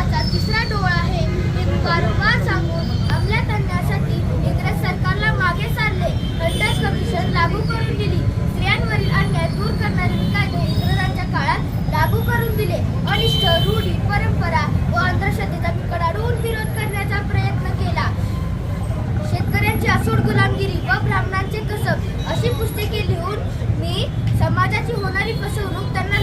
शासनाचा तिसरा डोळा आहे. हे वारंवार सांगून अंमलात आणण्यासाठी इंग्रज सरकारला मागे सारले. हंटर्स कमिशन लागू करून दिली. स्त्रियांवरील अन्याय दूर करणारे कायदे इंग्रजांच्या काळात लागू करून दिले. अनिष्ट रूढी परंपरा व अंधश्रद्धेचा कडाडून विरोध करण्याचा प्रयत्न केला. शेतकऱ्यांची असूड गुलामगिरी व ब्राह्मणांचे कसब अशी पुस्तके लिहून मी समाजाची होणारी फसवणूक त्यांना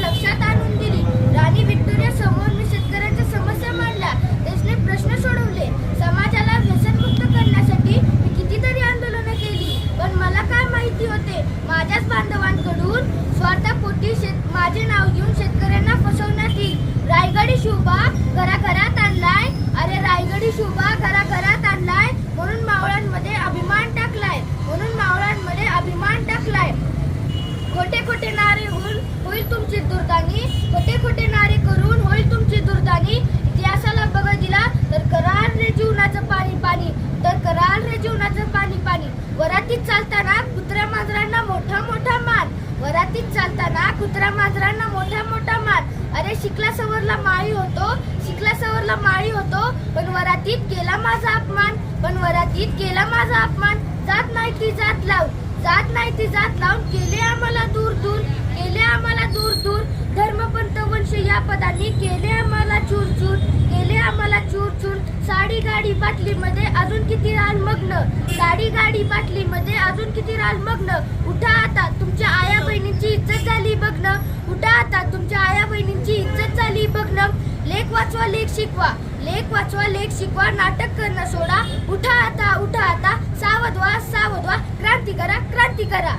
शेवटी शेत माझे नाव घेऊन शेतकऱ्यांना फसवण्यात येईल. रायगडी शुभा घराघरात आणलाय. अरे रायगडी शुभा घराघरात आणलाय. म्हणून मावळांमध्ये अभिमान टाकलाय. म्हणून मावळांमध्ये अभिमान टाकलाय. खोटे खोटे नारे होऊन होईल तुमची दुर्दानी. खोटे खोटे नारे करून होईल तुमची दुर्दानी. इतिहासाला बघ दिला तर करार रे जीवनाचं पाणी पाणी. तर करार रे जीवनाचं पाणी पाणी. वरातीत चालताना कुत्र्या मांजरांना मोठा मोठा मान वरातीत चालताना कुत्र्या मोठा मोठा मार. अरे शिकला सवरला माळी होतो. शिकला सवरला माळी होतो. पण वरातीत केला माझा अपमान. पण वरातीत केला माझा अपमान. जात नाही ती जात लाव जात नाही ती जात लावून केले आम्हाला दूर दूर. केले आम्हाला दूर दूर. धर्मपंथ वंश या पदांनी केले आम्हाला चूर चूर. केले आम्हाला चूर चूर. साडी गाडी बाटलीमध्ये अजून किती राल मग्न साडी गाडी बाटलीमध्ये अजून किती राल मग्न उठा आता तुमच्या आया बहिणींची इज्जत झाली बघणं उठा आता तुमच्या आया बहिणींची इज्जत झाली. बघणं लेख वाचवा लेख शिकवा. लेख वाचवा लेख शिकवा नाटक करणं सोडा. उठा आता उठा आता. सावध व्हा सावध व्हा. क्रांती करा क्रांती करा.